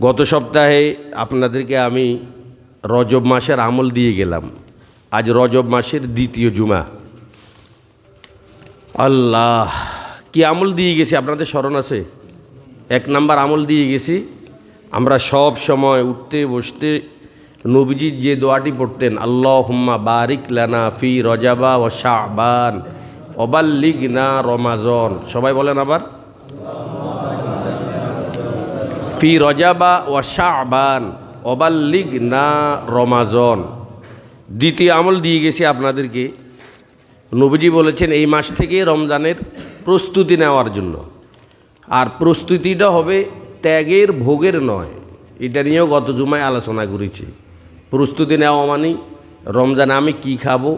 গত সপ্তাহে আপনাদেরকে আমি রজব মাসের আমল দিয়ে গেলাম। আজ রজব মাসের দ্বিতীয় জুমা। আল্লাহ, কি আমল দিয়ে গেছি? আপনাদের স্মরণ আছে? এক নাম্বার আমল দিয়ে গেছি। আমরা সব সময় উঠতে, বসতে, নবীজির যে দোয়াটি পড়তেন আল্লাহ হুম্মা বারিক লানা ফি রজাবা ও শাহবান অবাল্লিগ না রমাজন। সবাই বলেন আবার। ফি রজাবা ও শাহবান অবাল্লিগ না রমাজন। দ্বিতীয় আমল দিয়ে গেছি আপনাদেরকে। নবীজি বলেছেন, এই মাস থেকে রমজানের প্রস্তুতি নেওয়ার জন্য। আর প্রস্তুতিটা হবে ত্যাগের ভোগের নয়। এটা নিয়েও গত জুমায় আলোচনা করেছি। প্রস্তুতি নেওয়া মানে রমজানে আমি কি খাব?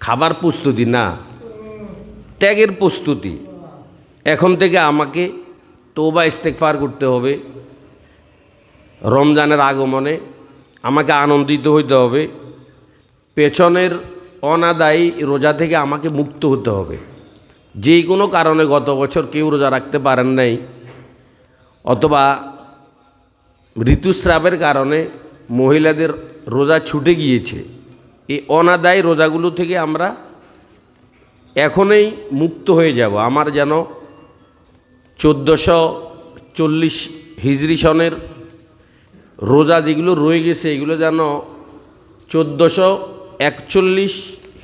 খাবার প্রস্তুতি না। ত্যাগের প্রস্তুতি। এখন থেকে আমাকে তোবা ইস্তেকফার করতে হবে। রমজানের আগমনে আমাকে আনন্দিত হইতে হবে। পেছনের অনাদায়ী রোজা থেকে আমাকে মুক্ত হতে হবে। যে কোনো কারণে গত বছর কেউ রোজা রাখতে পারেন নাই, অথবা ঋতুস্রাবের কারণে মহিলাদের রোজা ছুটে গিয়েছে। এই অনাদায়ী রোজাগুলো থেকে আমরা এখনই মুক্ত হয়ে যাব। আমার যেন চোদ্দোশো চল্লিশ হিজরি সনের রোজা যেগুলো রয়ে গেছে, এগুলো যেন চোদ্দোশো একচল্লিশ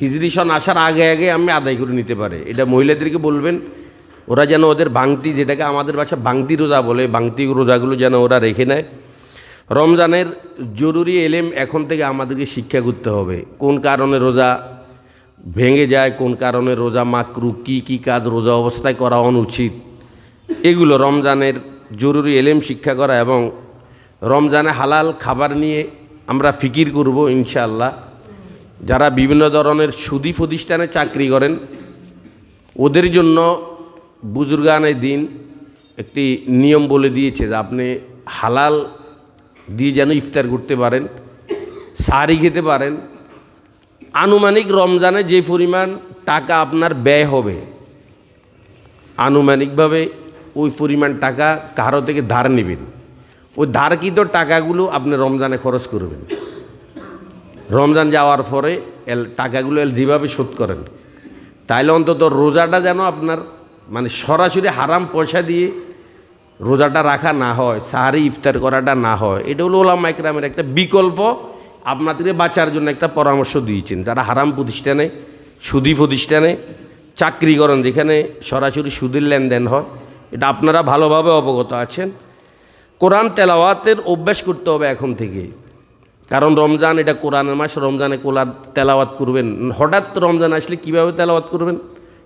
হিজরি সন আসার আগে আগে আমি আদায় করে নিতে পারে। এটা মহিলাদেরকে বলবেন, ওরা যেন ওদের বাংতি যেটাকে আমাদের ভাষা বাংতি রোজা বলে বাংতি রোজাগুলো যেন ওরা রেখে নেয়। রমজানের জরুরি এলেম এখন থেকে আমাদেরকে শিক্ষা করতে হবে, কোন কারণে রোজা ভেঙে যায়, কোন কারণে রোজা মাকরু কি কি কাজ রোজা অবস্থায় করা অনুচিত। এগুলো রমজানের জরুরি এলেম শিক্ষা করা এবং রমজানে হালাল খাবার নিয়ে আমরা ফিকির করব ইনশাআল্লাহ। যারা বিভিন্ন ধরনের সুদী প্রতিষ্ঠানে চাকরি করেন, ওদের জন্য বুজুর্গানের দিন একটি নিয়ম বলে দিয়েছে যে আপনি হালাল দিয়ে যেন ইফতার করতে পারেন, সারি খেতে পারেন। আনুমানিক রমজানে যে পরিমাণ টাকা আপনার ব্যয় হবে, আনুমানিকভাবে ওই পরিমাণ টাকা কারও থেকে ধার নেবেন। ওই ধারকৃত টাকাগুলো আপনি রমজানে খরচ করবেন। রমজান যাওয়ার পরে এল টাকাগুলো এল যেভাবে শোধ করেন। তাইলে অন্তত রোজাটা যেন আপনার মানে সরাসরি হারাম পয়সা দিয়ে রোজাটা রাখা না হয়, সাহারি ইফতার করাটা না হয়, এটা হলো ওলামা একরামের একটা বিকল্প। আপনাদেরকে বাঁচার জন্য একটা পরামর্শ দিয়েছেন। যারা হারাম প্রতিষ্ঠানে, সুদী প্রতিষ্ঠানে চাকরি করেন, যেখানে সরাসরি সুদের লেনদেন হয় এটা আপনারা ভালোভাবে অবগত আছেন। কোরআন তেলাওয়াতের অভ্যাস করতে হবে এখন থেকে। কারণ রমজান, এটা কোরআনের মাস, রমজানে কোরআন তেলাওয়াত করবেন। হঠাৎ রমজান আসলে কীভাবে তেলাওয়াত করবেন?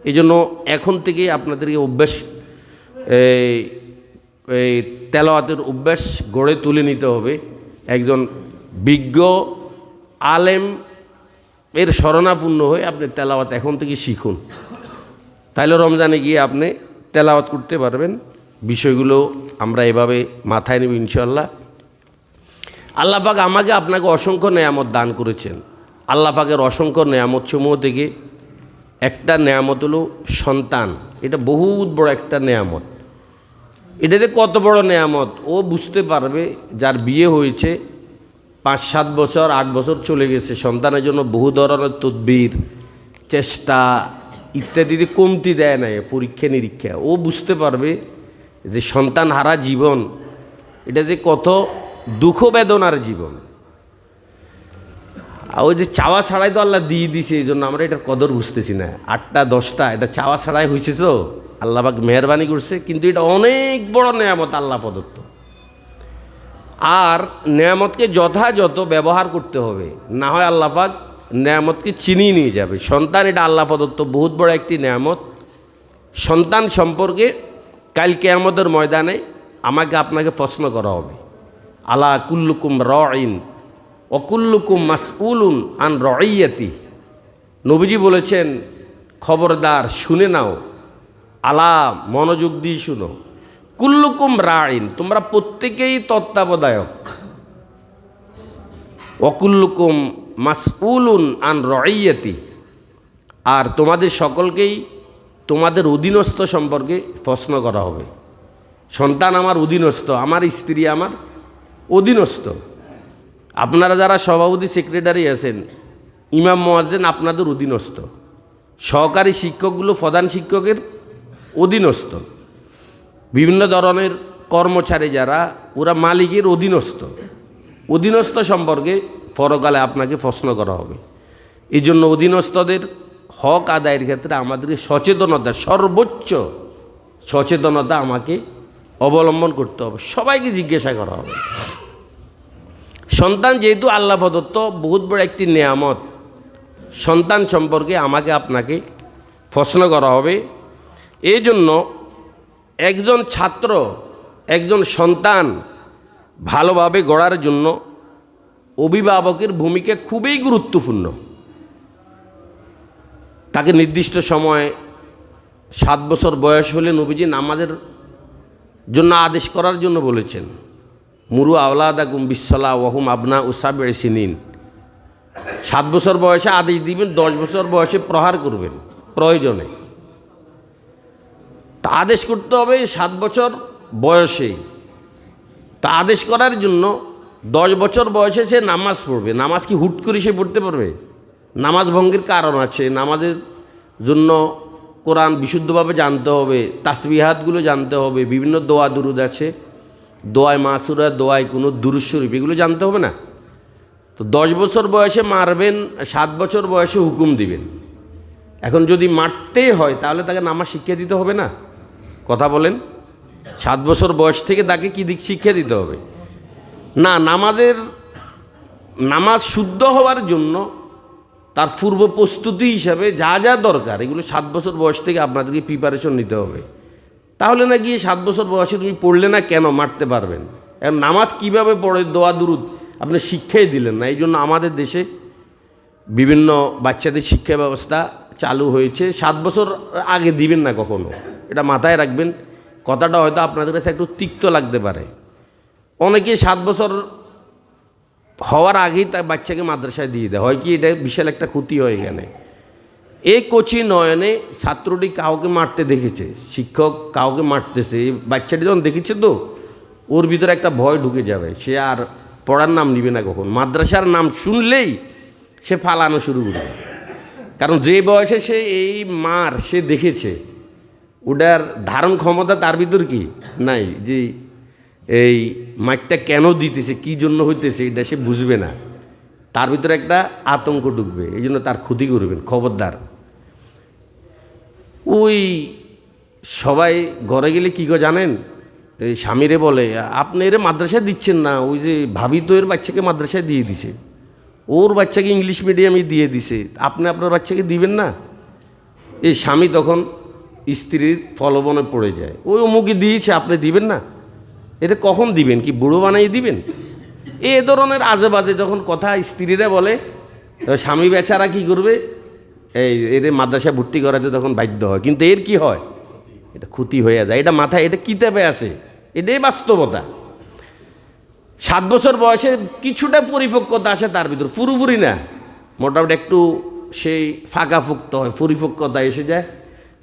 এই জন্য এখন থেকেই আপনাদেরকে অভ্যাস, এই তেলাওয়াতের অভ্যাস গড়ে তুলে নিতে হবে। একজন বিজ্ঞ আলেম এর শরণাপূর্ণ হয়ে আপনি তেলাওয়াত এখন থেকে শিখুন। তাইলে রমজানে গিয়ে আপনি তেলাওয়াত করতে পারবেন। বিষয়গুলো আমরা এভাবে মাথায় নেব ইনশাল্লাহ আল্লাহ পাক আমাকে আপনাকে অসংখ্য নেয়ামত দান করেছেন। আল্লাহ পাকের অসংখ্য নেয়ামত সমূহ থেকে একটা নেয়ামত হলো সন্তান। এটা বহুত বড় একটা নেয়ামত। এটাতে কত বড় নেয়ামত, ও বুঝতে পারবে যার বিয়ে হয়েছে, পাঁচ, সাত বছর, আট বছর চলে গেছে। সন্তানের জন্য বহু ধরনের তদবির, চেষ্টা ইত্যাদিতে কমতি দেয় না পরীক্ষা নিরীক্ষা। ও বুঝতে পারবে যে সন্তান হারা জীবন, এটা যে কত দুঃখ বেদনার জীবন। আর ওই যে চাওয়া ছাড়াই তো আল্লাহ দিয়ে দিছে, এই জন্য আমরা এটার কদর বুঝতেছি না। আটটা, দশটা, এটা চাওয়া ছাড়াই হয়েছে তো। আল্লাহবাক মেহরবানি করছে, কিন্তু এটা অনেক বড় নেয়ামত আল্লাহ প্রদত্ত। আর নেয়ামতকে যথাযথ ব্যবহার করতে হবে, না হয় আল্লাপাক নেয়ামতকে চিনিয়ে নিয়ে যাবে। সন্তান এটা আল্লাহ প্রদত্ত। বহুত বড় একটি নেয়ামত। সন্তান সম্পর্কে কালকে আমাদের ময়দানে আমাকে আপনাকে প্রশ্ন করা হবে। আলা কুল্লুকুম রইন অকুল্লুকুম মাসউলুন আন রইয়াতি নবীজি বলেছেন, খবরদার শুনে নাও। আলা মনোযোগ দিয়ে শুনো। কুল্লুকুম রাইন তোমরা প্রত্যেকেই তত্ত্বাবধায়ক। অকুল্লুকুম মাসউলুন আন রইয়াতি আর তোমাদের সকলকেই তোমাদের অধীনস্থ সম্পর্কে প্রশ্ন করা হবে। সন্তান আমার অধীনস্থ, আমার স্ত্রী আমার অধীনস্থ। আপনারা যারা সভাপতি, সেক্রেটারি আছেন, ইমাম, মোয়াজ্জেন আপনাদের অধীনস্থ। সহকারী শিক্ষকগুলো প্রধান শিক্ষকের অধীনস্থ। বিভিন্ন ধরনের কর্মচারী যারা, ওরা মালিকের অধীনস্থ। অধীনস্থ সম্পর্কে পরকালে আপনাকে প্রশ্ন করা হবে। এই জন্য অধীনস্থদের হক আদায়ের ক্ষেত্রে আমাদেরকে সচেতনতা, সর্বোচ্চ সচেতনতা আমাকে অবলম্বন করতে হবে। সবাইকে জিজ্ঞাসা করা হবে। সন্তান যেহেতু আল্লাহ প্রদত্ত, বহুত বড় একটি নেয়ামত। সন্তান সম্পর্কে আমাকে আপনাকে প্রশ্ন করা হবে। এই জন্য একজন ছাত্র, একজন সন্তান ভালোভাবে গড়ার জন্য অভিভাবকের ভূমিকা খুবই গুরুত্বপূর্ণ। তাকে নির্দিষ্ট সময় সাত বছর বয়স হলে নবীজি নামাজের জন্য আদেশ করার জন্য বলেছেন, মুরু আওলাদা গুম বিশ্বলা ওহুম আবনা উসাবে সিনিন। সাত বছর বয়সে আদেশ দিবেন, দশ বছর বয়সে প্রহার করবেন, প্রয়োজনে। তা আদেশ করতে হবে সাত বছর বয়সে তা আদেশ করার জন্য দশ বছর বয়সে সে নামাজ পড়বে। নামাজ কি হুট করে সে পড়তে পারবে? নামাজ ভঙ্গের কারণ আছে। নামাজের জন্য কোরআন বিশুদ্ধভাবে জানতে হবে, তাসবিহাতগুলো জানতে হবে, বিভিন্ন দোয়া দুরুদ আছে। দোয়ায় মাসুরা দোয়ায় কোনো দুরুশরীফ এগুলো জানতে হবে না? তো দশ বছর বয়সে মারবেন, সাত বছর বয়সে হুকুম দিবেন। এখন যদি মারতেই হয়, তাহলে তাকে নামাজ শিক্ষা দিতে হবে না? কথা বলেন। সাত বছর বয়স থেকে তাকে কী দিক শিক্ষা দিতে হবে? না, নামাজের, নামাজ শুদ্ধ হওয়ার জন্য তার পূর্ব প্রস্তুতি হিসাবে যা যা দরকার, এগুলো সাত বছর বয়স থেকে আপনাদেরকে প্রিপারেশন নিতে হবে। তাহলে না গিয়ে সাত বছর বয়সে তুমি পড়লে না কেন মারতে পারবেন? এখন নামাজ কীভাবে পড়ে, দোয়া, দুরুদ, আপনি শিক্ষাই দিলেন না। এই জন্য আমাদের দেশে বিভিন্ন বাচ্চাদের শিক্ষা ব্যবস্থা চালু হয়েছে। সাত বছর আগে দিবেন না কখনো। এটা মাথায় রাখবেন। কথাটা হয়তো আপনাদের কাছে একটু তিক্ত লাগতে পারে। অনেকে সাত বছর হওয়ার আগেই তার বাচ্চাকে মাদ্রাসায় দিয়ে দেয়। হয় কি এটা বিশাল একটা ক্ষতি হয় এখানে। এই কোচি নয়নে ছাত্রটি কাউকে মারতে দেখেছে, শিক্ষক কাউকে মারতেছে, এই বাচ্চাটি যখন দেখেছে তো, ওর ভিতরে একটা ভয় ঢুকে যাবে। সে আর পড়ার নাম নিবে না কখন। মাদ্রাসার নাম শুনলেই সে ফালানো শুরু করবে। কারণ যে বয়সে সে এই মার সে দেখেছে, ওটার ধারণ ক্ষমতা তার ভিতর কি? নাই। যে এই মাইকটা কেন দিতেছে, কি জন্য হইতেছে, এটা সে বুঝবে না। তার ভিতরে একটা আতঙ্ক ঢুকবে, এই জন্য তার ক্ষতি করবেন, খবরদার। ওই সবাই ঘরে গেলে কী করে জানেন? এই স্বামীরে বলে, আপনি এর মাদ্রাসায় দিচ্ছেন না, ওই যে ভাবি তো এর বাচ্চাকে মাদ্রাসায় দিয়ে দিছে। ওর বাচ্চাকে ইংলিশ মিডিয়ামে দিয়ে দিছে, আপনি আপনার বাচ্চাকে দিবেন না? এই স্বামী তখন স্ত্রীর ফলবনে পড়ে যায়। ওই অমুকে দিয়েছে, আপনি দিবেন না। এটা কখন দিবেন কি বুড়ো বানাই দিবেন? এ ধরনের আজে বাজে যখন কথা স্ত্রীরা বলে স্বামী বেচারা কি করবে? এই এদের মাদ্রাসায় ভর্তি করাতে তখন বাধ্য হয়। কিন্তু এর কি হয়? এটা ক্ষতি হয়ে যায়। এটা মাথায়, এটা কিতাবে আছে। এটাই বাস্তবতা। সাত বছর বয়সে কিছুটা পরিপক্কতা আসে তার ভিতর। পুরোপুরি না। মোটামুটি একটু সেই ফাঁকা ফুক্ত হয়। পরিপক্কতা এসে যায়।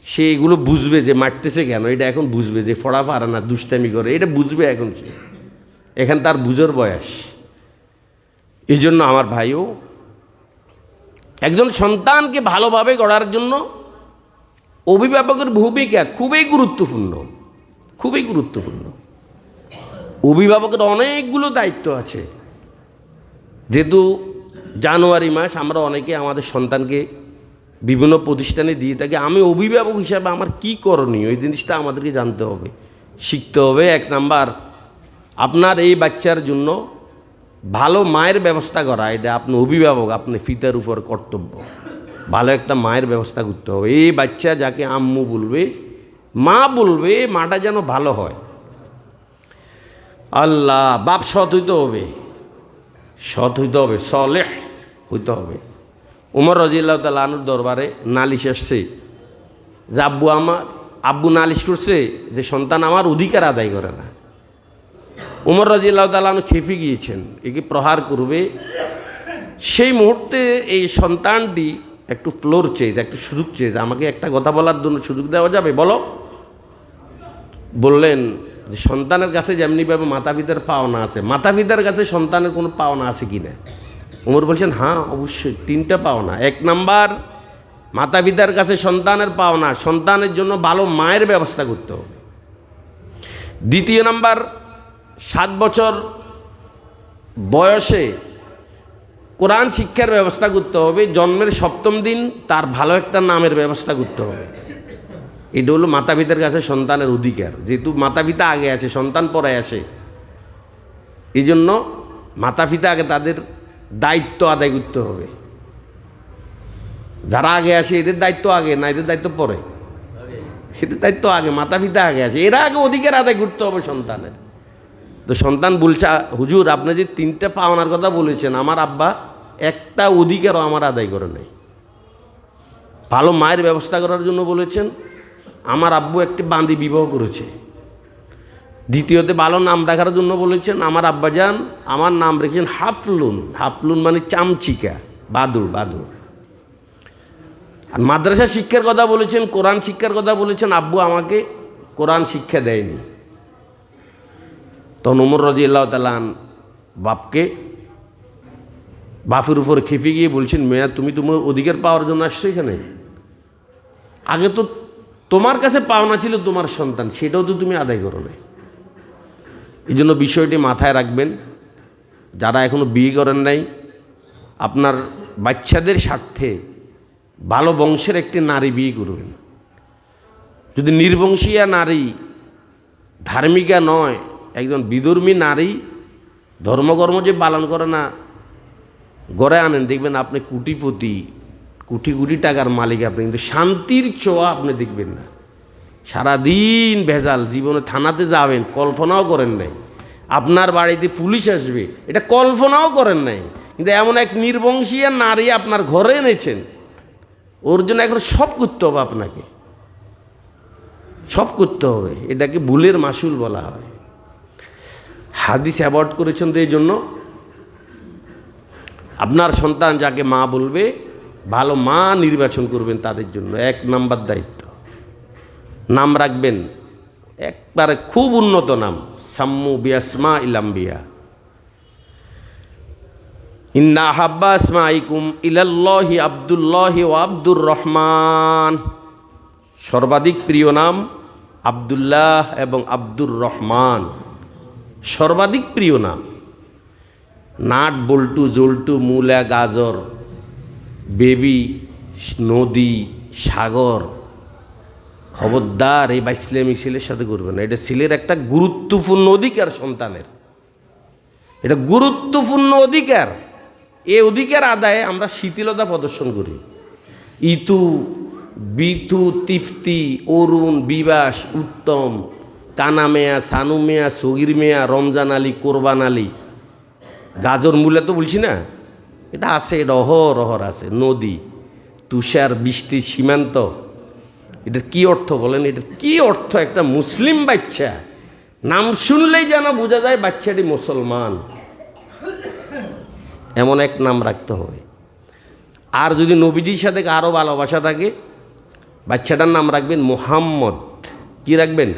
সে এগুলো বুঝবে যে মারতেছে কেন, এটা এখন বুঝবে যে ফড়া পারে না, দুষ্টামি করে, এটা বুঝবে এখন সে। এখান তার বুঝোর বয়স। এই জন্য আমার ভাইও একজন সন্তানকে ভালোভাবে গড়ার জন্য অভিভাবকের ভূমিকা খুবই গুরুত্বপূর্ণ খুবই গুরুত্বপূর্ণ। অভিভাবকের অনেকগুলো দায়িত্ব আছে। যেহেতু জানুয়ারি মাস, আমরা অনেকে আমাদের সন্তানকে বিভিন্ন প্রতিষ্ঠানে দিয়ে থাকি। আমি অভিভাবক হিসাবে আমার কি করণীয়? এই জিনিসটা আমাদেরকে জানতে হবে। শিখতে হবে, এক নাম্বার, আপনার এই বাচ্চার জন্য ভালো মায়ের ব্যবস্থা করা, এটা আপনি অভিভাবক, আপনি ফিতার উপর কর্তব্য। ভালো একটা মায়ের ব্যবস্থা করতে হবে। এই বাচ্চা যাকে আম্মু বলবে, মা বলবে, মাটা যেন ভালো হয়। আল্লাহ, বাপ সৎ হইতে হবে। সৎ হইতে হবে, সলেহ হইতে হবে। উমর রাজিল্লাহ তালুর দরবারে নালিশ আসছে যে আব্বু আমার, আব্বু নালিশ করছে যে সন্তান আমার অধিকার আদায় করে না। উমর রাজিল্লাহ তালু খেপে গিয়েছেন একে প্রহার করবে? সেই মুহূর্তে এই সন্তানটি একটু ফ্লোর চেয়েছে একটু সুযোগ চেয়েছে আমাকে একটা কথা বলার জন্য সুযোগ দেওয়া যাবে, বলো। বললেন যে সন্তানের কাছে যেমনিভাবে মাতা পিতার পাওনা আছে মাতা পিতার কাছে সন্তানের কোনো পাওনা আছে কি না? উমর বলছেন হ্যাঁ অবশ্যই, তিনটা পাওনা। এক নাম্বার মাতা পিতার কাছে সন্তানের পাওনা। সন্তানের জন্য ভালো মায়ের ব্যবস্থা করতে হবে। দ্বিতীয় নাম্বার, সাত বছর বয়সে কোরআন শিক্ষার ব্যবস্থা করতে হবে। জন্মের সপ্তম দিন তার ভালো একটা নামের ব্যবস্থা করতে হবে। এটা হলো মাতা পিতার কাছে সন্তানের অধিকার। যেহেতু মাতা পিতা আগে আছে, সন্তান পরে আসে। এই জন্য মাতা পিতা আগে তাদের দায়িত্ব আদায় করতে হবে। যারা আগে আসে, এদের দায়িত্ব আগে, না এদের দায়িত্ব পরে? এদের দায়িত্ব আগে মাতা পিতা আগে আছে এরা আগে অধিকার আদায় করতে হবে সন্তানের। তো সন্তান বলছে, হুজুর, আপনি যে তিনটা পাওনার কথা বলেছেন, আমার আব্বা একটা অধিকারও আমার আদায় করে নেই। ভালো মায়ের ব্যবস্থা করার জন্য বলেছেন, আমার আব্বু একটি বান্দি বিবাহ করেছে। দ্বিতীয়তে, ভালো নাম রাখার জন্য বলেছেন, আমার আব্বাজান আমার নাম রেখেছেন হাফলুন। হাফলুন মানে চামচিকা, বাদুর বাদুর। আর মাদ্রাসা শিক্ষার কথা বলেছেন, কোরআন শিক্ষার কথা বলেছেন, আব্বু আমাকে কোরআন শিক্ষা দেয়নি। তখন উমর রাজি আল্লাহ তালান বাপকে বাপের উপর খেপে গিয়ে বলছেন, মেয়া, তুমি তোমার অধিকার পাওয়ার জন্য আসছো এখানে? আগে তো তোমার কাছে পাওনা ছিল তোমার সন্তান, সেটাও তো তুমি আদায় করো নাই। এই জন্য বিষয়টি মাথায় রাখবেন, যারা এখনও বিয়ে করেন নাই, আপনার বাচ্চাদের স্বার্থে ভালো বংশের একটি নারী বিয়ে করবেন। যদি নির্বংশীয়া নারী, ধার্মিকা নয়, একজন বিধর্মী নারী ধর্মকর্ম যে পালন করে না, গড়ে আনেন, দেখবেন আপনি কুটিপতি, কোটি কোটি টাকার মালিক আপনি, কিন্তু শান্তির ছোঁয়া আপনি দেখবেন না। সারাদিন ভেজাল, জীবনে থানাতে যাবেন, কল্পনাও করেন নাই। আপনার বাড়িতে পুলিশ আসবে, এটা কল্পনাও করেন নাই। কিন্তু এমন এক নির্বংশীয় নারী আপনার ঘরে এনেছেন, ওর জন্য এখন সব করতে হবে আপনাকে। সব করতে হবে, এটাকে ভুলের মাসুল বলা হয়। হাদিস অ্যাভয়েড করেছেন তো এই জন্য আপনার সন্তান যাকে মা বলবে, ভালো মা নির্বাচন করবেন তাদের জন্য, এক নাম্বার দায়িত্ব। নাম রাখবেন। একবারে খুব উন্নত নাম, সাম্মু বিয়াসমা ইলাম্বিয়া। ইন্না হাব্বা আসমা আইকুম ইলাল্লাহি আবদুল্লাহি ও আব্দুর রহমান। সর্বাধিক প্রিয় নাম আবদুল্লাহ এবং আব্দুর রহমান। সর্বাধিক প্রিয় নাম। নাট, বল্টু, জল্টু, মূলা, গাজর, বেবি, নদী, সাগর। খবরদার এই বাইসলে মিছিলের সাথে করবে না। এটা ছেলের একটা গুরুত্বপূর্ণ অধিকার সন্তানের। এটা গুরুত্বপূর্ণ অধিকার। এ অধিকার আদায়ে আমরা শিথিলতা প্রদর্শন করি। ইতু, বিতু, তিফতি, অরুণ, বিবাস, উত্তম, কানা মেয়া, সানু মেয়া, সগির মেয়া, রমজান আলী, কোরবান আলী। গাজর মূলে তো বলছি না? এটা আছে, এটা অহর অহর আছে। নদী, তুষার, বৃষ্টি, সীমান্ত। এটার কি অর্থ বলেন? এটা কি অর্থ? একটা মুসলিম বাচ্চা, নাম শুনলেই যেন বোঝা যায় বাচ্চাটি মুসলমান। এমন এক নাম রাখতে হবে। আর যদি নবীজির সাথে আরও ভালোবাসা থাকে, বাচ্চাটার নাম রাখবেন মোহাম্মদ। কি রাখবেন?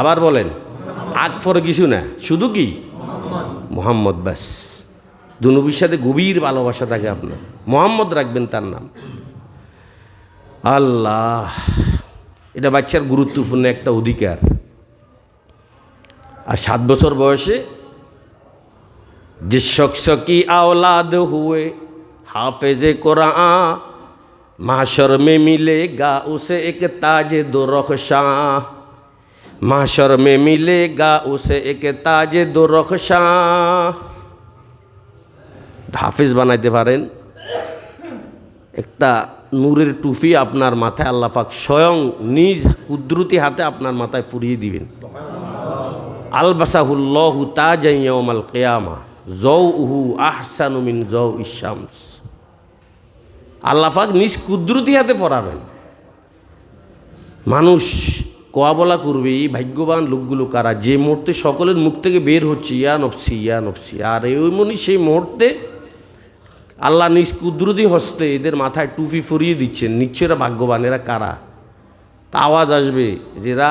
আবার বলেন, আগ পরে কিছু না, শুধু কি? মোহাম্মদ ব্যাস দুনবীর সাথে গভীর ভালোবাসা থাকে আপনার। মোহাম্মদ রাখবেন তার নাম। আল্লাহ, এটা বাচ্চার গুরুত্বপূর্ণ একটা অধিকার। আর সাত বছর বয়সে যে শখসকি আওলাদ হুয়ে, হাফেজে কোরআ মাশর মে মিলে গা উসে এক তাজে দো রখশা মাশর মে মিলে গা উসে এক তাজে দো রখশা হাফিজ বানাইতে পারেন। একটা নূরের টুফি আপনার মাথায় আল্লাপাক স্বয়ং নিজ কুদরতি হাতে আপনার মাথায় ফুরিয়ে দিবেন। আলবাসাহুল্লহু তাজাইয়ামাল কেয়ামা জৌ উহু আহসানুমিন জৌ ইসামস আল্লাপাক নিজ কুদরতি হাতে পড়াবেন মানুষ কোয়া বলা করবে, এই ভাগ্যবান লোকগুলো কারা? যে মুহূর্তে সকলের মুখ থেকে বের হচ্ছে, ইয়া নফসি ইয়া নফসি। আর ওই মনি সেই মুহূর্তে আল্লাহ নিজ কুদরতি হস্তে এদের মাথায় টুপি ফুরিয়ে দিচ্ছেন। নিশ্চয় এরা ভাগ্যবান এরা কারা? তা আওয়াজ আসবে যেরা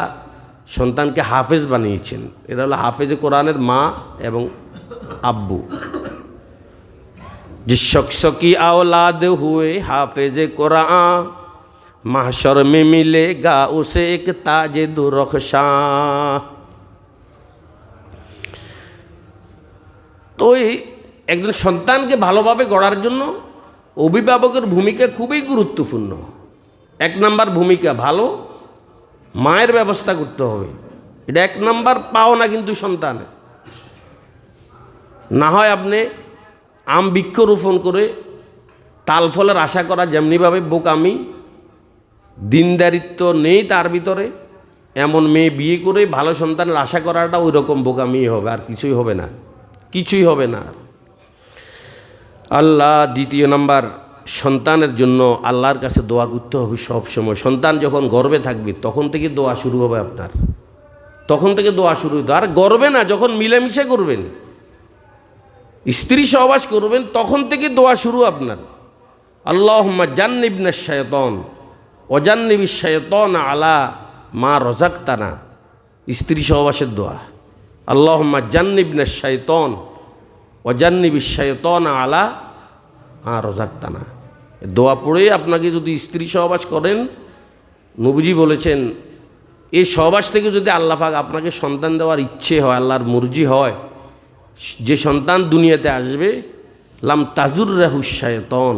সন্তানকে হাফেজ বানিয়েছেন। এরা হলো হাফেজে কোরআনের মা এবং আব্বু। যে শকশকি আওলাদ হুয়ে হাফেজে কোরআন, মাহশর মে মিলেগা উসে এক তাজে দুরখশা। তো ওই একজন সন্তানকে ভালোভাবে গড়ার জন্য অভিভাবকের ভূমিকা খুবই গুরুত্বপূর্ণ। এক নাম্বার ভূমিকা ভালো, মায়ের ব্যবস্থা করতে হবে। এটা এক নাম্বার পাও না কিন্তু সন্তানের। না হয় আপনি আম বৃক্ষরোপণ করে তাল ফলের আশা করা যেমনিভাবে বোকামি, দিনদারিত্ব নেই তার ভিতরে, এমন মেয়ে বিয়ে করে ভালো সন্তানের আশা করাটা ওই রকম বোকামি হবে, আর কিছুই হবে না। কিছুই হবে না আর। আল্লাহ দ্বিতীয় নাম্বার, সন্তানের জন্য আল্লাহর কাছে দোয়া করতে হবে সব সময়। সন্তান যখন গর্বে থাকবে, তখন থেকে দোয়া শুরু হবে আপনার। তখন থেকে দোয়া শুরু হতো আর গর্বে না, যখন মিলেমিশে করবেন, স্ত্রী সহবাস করবেন, তখন থেকে দোয়া শুরু আপনার। আল্লাহ জান্নিবনা শায়তন অজান্নিবি শায়তন আলা মা রজাক্তানা স্ত্রী সহবাসের দোয়া। আল্লাহ জান্নিবনা শায়তন অজান্নিবি শায়তন আলা আর রজাক্তানা দোয়া পড়ে আপনাকে যদি স্ত্রী সহবাস করেন, নবীজি বলেছেন এই সহবাস থেকে যদি আল্লাহাক আপনাকে সন্তান দেওয়ার ইচ্ছে হয়, আল্লাহর মুরজি হয়, যে সন্তান দুনিয়াতে আসবে, লাম তাজুর রাহুসায়তন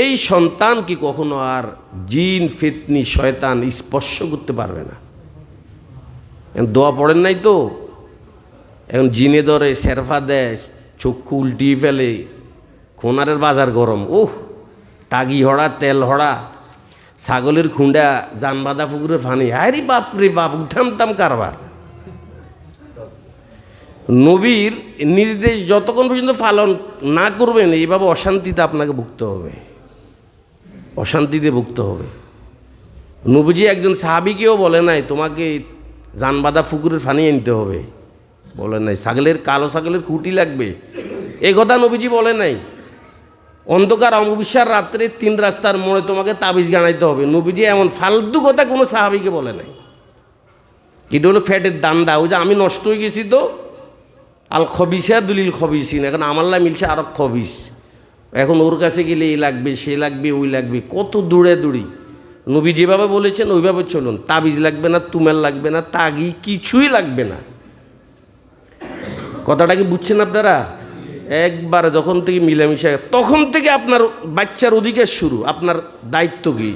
এই সন্তান কি কখনো আর জিন, ফিতনি, শয়তান স্পর্শ করতে পারবে না। এখন দোয়া পড়েন নাই তো? এখন জিনে ধরে সেরফা দেয় চক্ষু উল্টিয়ে ফেলে খোনারের বাজার গরম। ওহ টাগি হড়া, তেল হড়া, ছাগলের খুঁডা জানবাদা পুকুরের ফানি। আরে বাপ রে বাপ, উঠামতাম কারবার। নবীর নির্দেশ যতক্ষণ পর্যন্ত পালন না করবেন, এইভাবে অশান্তিতে আপনাকে ভুগতে হবে। অশান্তিতে ভুগতে হবে। নবীজি একজন সাহাবিকেও বলে নাই, তোমাকে জানবাদা পুকুরের ফানি আনতে হবে। বলে নাই। ছাগলের কালো ছাগলের খুঁটি লাগবে। এই কথা নবীজি বলে নাই। অন্ধকার অমবিশ্বার রাত্রে তিন রাস্তার মোড়ে তোমাকে তাবিজ গানাইতে হবে। নবীজি এমন ফালতু কথা কোনো সাহাবিকে বলে নাই। এটা হলো ফ্যাটের দান্দা। ওই যে আমি নষ্ট হয়ে গেছি তো। আল খবিসা দুলিল খবিসিন। এখন আমাল্লা মিলছে আরব খবিস। এখন ওর কাছে গেলে এই লাগবে, সে লাগবে, ওই লাগবে। কত দূরে দূরি। নবী যেভাবে বলেছেন, ওইভাবে চলুন। তাবিজ লাগবে না তুমেল লাগবে না, তাগি কিছুই লাগবে না। কথাটা কি বুঝছেন আপনারা? একবার যখন থেকে মিলেমিশে তখন থেকে আপনার বাচ্চার অধিকার শুরু, আপনার দায়িত্ব কি?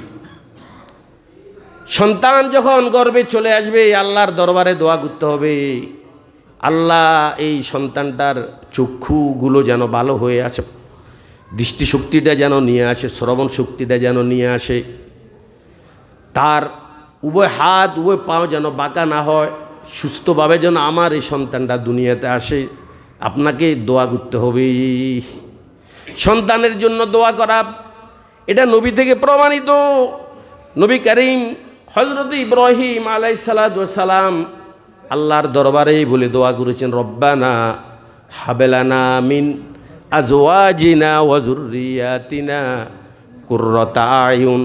সন্তান যখন গর্বে চলে আসবে, আল্লাহর দরবারে দোয়া করতে হবে। আল্লাহ এই সন্তানটার চক্ষুগুলো যেন ভালো হয়ে আসে, দৃষ্টিশক্তিটা যেন নিয়ে আসে, শ্রবণ শক্তিটা যেন নিয়ে আসে। তার উভয় হাত, উভয় পাও যেন বাঁকা না হয়। সুস্থভাবে যেন আমার এই সন্তানটা দুনিয়াতে আসে, আপনাকে দোয়া করতে হবে। সন্তানের জন্য দোয়া করা, এটা নবী থেকে প্রমাণিত। নবী করিম হজরত ইব্রাহিম আলাই সালাম আল্লাহর দরবারেই বলে দোয়া করেছেন, রব্বানা হাবেলানা মিন আজওয়াজিনা ওয়াজুরিয়াতিনা কুর্রতা আয়ুন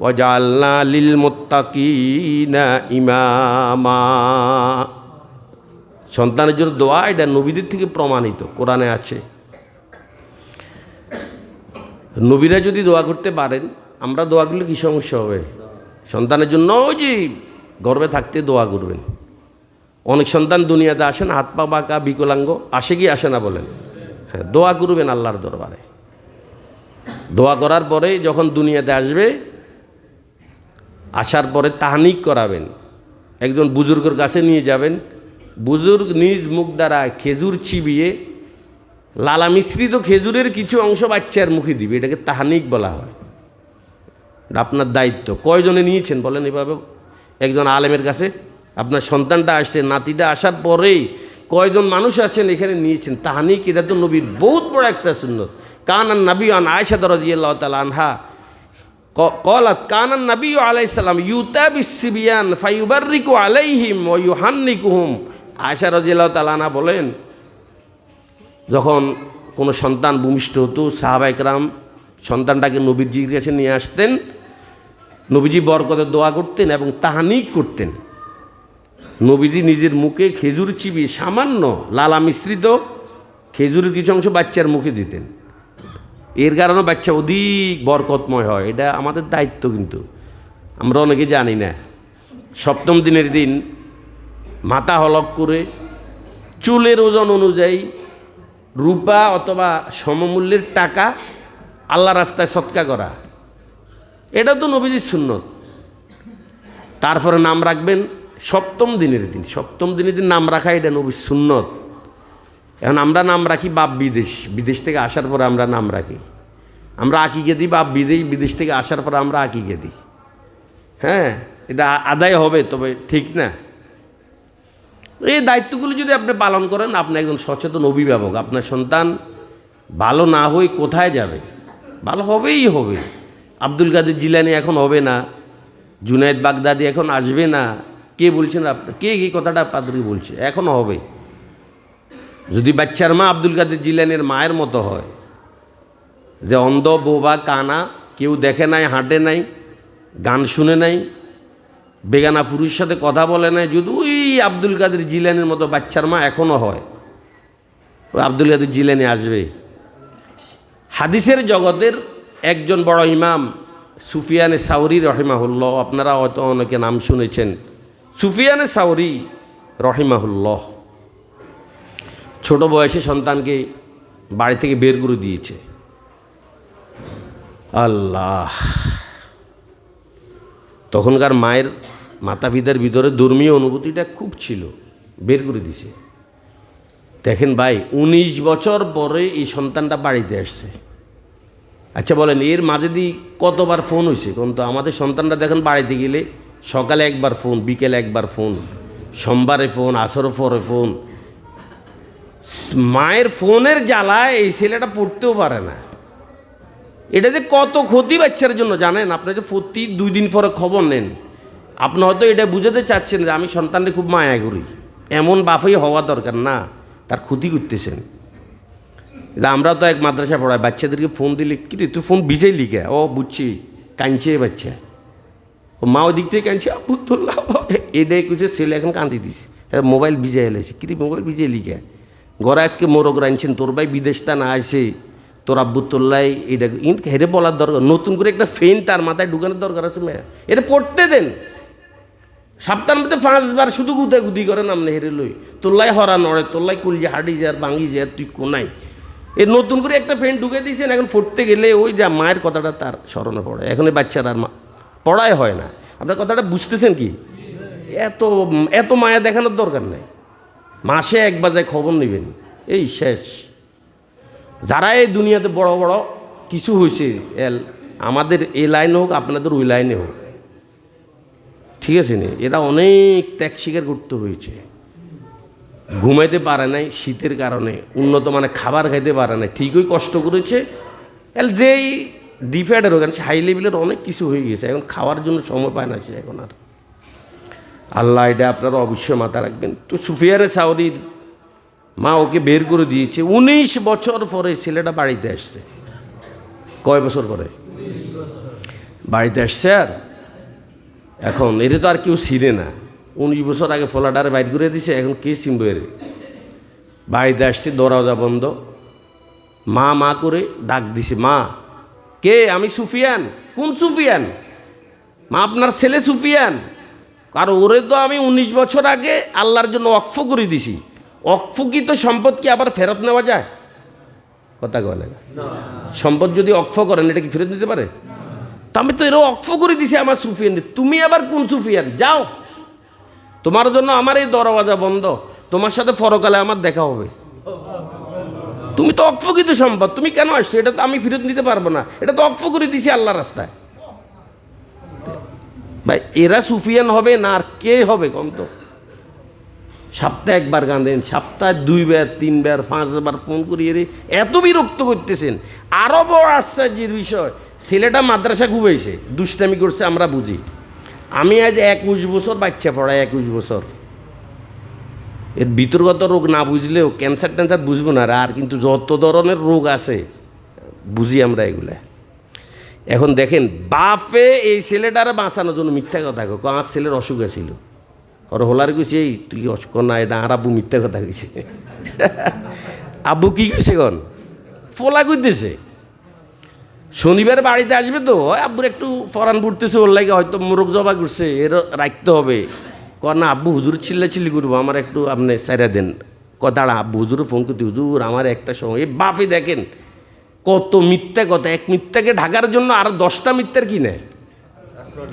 ওয়াজালনা লিল মুত্তাকিনা ইমামা সন্তানের জন্য দোয়া এটা নবীদের থেকে প্রমাণিত, কোরআনে আছে। নবীরা যদি দোয়া করতে পারেন, আমরা দোয়া করলে কী সমস্যা হবে? সন্তানের জন্য ওই যে গর্বে থাকতে দোয়া করবেন। অনেক সন্তান দুনিয়াতে আসেন, হাত পা বাঁকা, বিকলাঙ্গ, আসে কি আসে না বলেন? হ্যাঁ দোয়া করবেন আল্লাহর দরবারে। দোয়া করার পরে যখন দুনিয়াতে আসবে আসার পরে তাহানিক করাবেন। একজন বুজুর্গের কাছে নিয়ে যাবেন। বুজুর্গ নিজ মুখ দ্বারা খেজুর চিবিয়ে, লালা মিশ্রিত খেজুরের কিছু অংশ বাচ্চার মুখে দিবে। এটাকে তাহানিক বলা হয়। আপনার দায়িত্ব। কয়জনে নিয়েছেন বলেন এভাবে? একজন আলেমের কাছে, আপনার সন্তানটা আসছে, নাতিটা আসার পরেই কয়জন মানুষ আছেন এখানে নিয়েছেন? তাহানিক, এটা তো নবীর বহুত বড় একটা সুন্দর কান কানান নবী আন আয়সা দরাজিয়াল্লাহ তালা আনহা কলাত কানান নবী আলাইসাল্লাম ইউতাবিসিবিয়ান ফাইবারিকু আলাইহিম ও ইউহান্নিকুহুম। আয়সা রাজিয়াল্লাহ তালানা বলেন, যখন কোনো সন্তান ভূমিষ্ঠ হতো সাহাবাইকরাম সন্তানটাকে নবীজির কাছে নিয়ে আসতেন, নবীজি বরকতের দোয়া করতেন এবং তাহানিক করতেন। নবীজি নিজের মুখে খেজুর চিবিয়ে সামান্য, লালা মিশ্রিত খেজুরের কিছু অংশ বাচ্চার মুখে দিতেন। এর কারণে বাচ্চা অধিক বরকতময় হয়, এটা আমাদের দায়িত্ব কিন্তু। আমরা অনেকে জানি না। সপ্তম দিনের দিন মাথা হলক করে চুলের ওজন অনুযায়ী রূপা অথবা সমমূল্যের টাকা আল্লাহ রাস্তায় সৎকা করা। এটা তো নবীজির সুন্নত। তারপরে নাম রাখবেন সপ্তম দিনের দিন। সপ্তম দিনের দিন নাম রাখা এটা নবীর সুন্নত। এখন আমরা নাম রাখি বাপ বিদেশ। বিদেশ থেকে আসার পরে আমরা নাম রাখি। আমরা আকিকে দিই, বাপ বিদেশ বিদেশ থেকে আসার পরে আমরা আকিকে দিই। হ্যাঁ এটা আদায় হবে, তবে ঠিক না। এই দায়িত্বগুলো যদি আপনি পালন করেন, আপনি একজন সচেতন অভিভাবক। আপনার সন্তান ভালো না হয়ে কোথায় যাবে? ভালো হবেই হবে। আব্দুল কাদের জিলানি এখন হবে না। জুনায়দ বাগদাদি এখন আসবে না। কে বলছেন আপনি? কে এই কথাটা পাদ্রি বলছে? এখনও হবে। যদি বাচ্চার মা আব্দুল কাদের জিলানের মায়ের মতো হয়, যে অন্ধ বোবা কানা, কেউ দেখে নাই, হাঁটে নাই, গান শুনে নাই, বেগানা পুরুষ সাথে কথা বলে নাই, যদি ওই আব্দুল কাদের জিলানের মতো বাচ্চার মা এখনও হয়, ওই আব্দুল কাদের জিলানি আসবে। হাদিসের জগতের একজন বড় ইমাম সুফিয়ানে সাউরি রহিমাহুল্লাহ, আপনারা হয়তো অনেকে নাম শুনেছেন। সুফিয়ানে সাউরি রহিমাহুল্লাহ। ছোট বয়সে সন্তানকে বাড়ি থেকে বের করে দিয়েছে। আল্লাহ। তখনকার মায়ের মাতা পিতার ভিতরে ধর্মীয় অনুভূতিটা খুব ছিল, বের করে দিছে দেখেন ভাই, উনিশ বছর পরে এই সন্তানটা বাড়িতে আসছে। আচ্ছা বলেন, এর মাঝে দিয়ে কতবার ফোন হয়েছে? কোন তো আমাদের সন্তানটা দেখেন বাড়িতে গেলে সকালে একবার ফোন, বিকেলে একবার ফোন, সোমবারে ফোন আসর পরে ফোন মায়ের ফোনের জ্বালায় এই ছেলেটা পড়তেও পারে না। এটা যে কত ক্ষতি বাচ্চার জন্য জানেন? আপনি যে প্রতি দুই দিন পরে খবর নেন। আপনি হয়তো এটা বুঝাতে চাচ্ছেন যে আমি সন্তানকে খুব মায়া করি। এমন বাফই হওয়া দরকার না। তার ক্ষতি করতেছেন। আমরা তো এক মাদ্রাসা পড়াই। বাচ্চাদেরকে ফোন দিলে কি রে, তুই ফোন বিজেই লিখে? ও বুঝছি, কাঁদছে বাচ্চা। ও মা ওই দিক থেকে কাঁদছে আবুদুল্লাহ এটাই কিছু ছেলে এখন কান্দি দিস মোবাইল বিজে এলেছে কি রে, মোবাইল বিজে লিখে? ঘরে আজকে মোরগ রাঁধছেন, তোর ভাই বিদেশটা না আসে। তোর আব্বুতুল্লাহ এটা হেরে বলার দরকার, নতুন করে একটা ফেন তার মাথায় ঢুকানোর দরকার আছে মেয়ে। এটা পড়তে দেন। সপ্তাহের মধ্যে পাঁচবার শুধু গুদা গুদি করেন আপনি হেরে লই। তোল্লাই হরা নড়ে তোল্লাই কুলজি হাডি যার ভাঙি যার তুই কোনাই এ নতুন করে একটা ফ্রেন্ড ঢুকে দিয়েছেন, এখন পড়তে গেলে ওই যা মায়ের কথাটা তার স্মরণে পড়ে। এখন এই বাচ্চারা আর পড়াই হয় না। আপনার কথাটা বুঝতেছেন কি? এত এত মায়া দেখানোর দরকার নেই। মাসে একবার যায় খবর নেবেন, এই শেষ। যারা এই দুনিয়াতে বড় বড় কিছু হয়েছে, এল, আমাদের এই লাইনে হোক, আপনাদের ওই লাইনে হোক। ঠিক আছে নি? এরা অনেক ত্যাগ স্বীকার করতে হয়েছে। ঘুমাইতে পারে নাই শীতের কারণে, উন্নত মানে খাবার খাইতে পারে নাই, ঠিকই কষ্ট করেছে। এল, যেই ডিফেডের ওখানে হাই লেভেলের অনেক কিছু হয়ে গেছে, এখন খাওয়ার জন্য সময় পায় না সে এখন আর। আল্লাহ এটা আপনারা অবশ্যই মাথা রাখবেন। তো সুফিয়ারে সাউরির মা ওকে বের করে দিয়েছে। উনিশ বছর পরে ছেলেটা বাড়িতে আসছে। কয় বছর পরে? বাড়িতে আসছে আর? এখন এটা তো আর কেউ ছিঁড়ে না। উনিশ বছর আগে ফলাডারে বাইর করে দিছে, এখন কে চিনব এর? বাড়িতে আসছে দরজা বন্ধ। মা মা করে ডাক দিছে, মা, কে? আমি সুফিয়ান। কোন সুফিয়ান? মা, আপনার ছেলে সুফিয়ান? কারণ ওরে তো আমি উনিশ বছর আগে আল্লাহর জন্য অক্ফ করে দিছি। অক্ফকৃত সম্পদ কি আবার ফেরত নেওয়া যায়? কথা না। সম্পদ যদি অক্ষ করেন, এটা কি ফেরত দিতে পারে? তো আমি তো এরও অক্ষ করে দিছি আমার সুফিয়ান। তুমি আবার কোন সুফিয়ান? যাও। তোমার জন্য আমার এই দরওয়াজা বন্ধ। তোমার সাথে ফরকালে আমার দেখা হবে। তুমি তো অক্ষকৃত সম্পদ। তুমি কেন আসছো? এটা তো আমি ফেরত নিতে পারব না। এটা তো অক্ষ করে দিছি আল্লাহ রাস্তায়। ভাই, এরা সুফিয়ান হবে না আর কে হবে কম তো সপ্তাহে একবার গাঁদেন সপ্তাহে দুইবার, তিনবার, পাঁচবার ফোন করিয়ে রে। এত বিরক্ত করতেছেন। আরও বড় আশ্চর্যের বিষয়, ছেলেটা মাদ্রাসা ঘুমাইছে, দুষ্টামি করছে, আমরা বুঝি। আমি আজ একুশ বছর বাচ্চা পড়াই একুশ বছর। এর বিতর্গত রোগ না বুঝলেও ক্যান্সার ট্যান্সার বুঝব না আর কিন্তু যত ধরনের রোগ আছে, বুঝি আমরা এগুলা। এখন দেখেন, বাপে এই ছেলেটারে বাঁচানোর জন্য মিথ্যা কথা কো আমার ছেলের অসুখ ছিল ওর হোলার কইছে, এই, তুই অস্ক না এটা আর আব্বু মিথ্যা কথা কইছে। আব্বু কি কইছে কন ফোলা কইতেছে শনিবার বাড়িতে আসবে তো আব্বুর একটু ফরান পড়তেছে, ওর লাগে হয়তো মোরগ জবা করছে এর রাখতে হবে। কর না, আব্বু হুজুর চিল্লা চিল্লি করব, আমার একটু আপনি সাইরা দেন। কথাটা আব্বু হুজুর ফোন করতে, হুজুর, আমার একটা সময় এই বাপে দেখেন কত মিথ্যা কথা? এক মিথ্যাকে ঢাকার জন্য আর দশটা মিথ্যার কি নেয়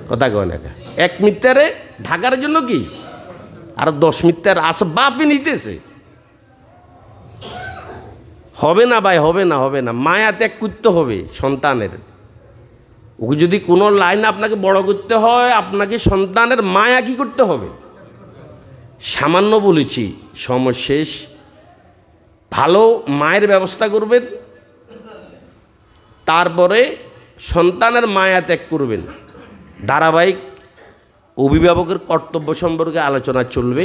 কথা কয় না এক মিথ্যারে ঢাকার জন্য কি? আর দশ মিথ্যার আস বাপে নিতেছে। হবে না ভাই, হবে না হবে না। মায়া ত্যাগ করতে হবে সন্তানের। ওকে যদি কোনো লাইন আপনাকে বড় করতে হয়, আপনাকে সন্তানের মায়া কি করতে হবে? সামান্য বলেছি, সময় শেষ। ভালো মায়ের ব্যবস্থা করবেন। তারপরে সন্তানের মায়া ত্যাগ করবেন। ধারাবাহিক অভিভাবকের কর্তব্য সম্পর্কে আলোচনা চলবে।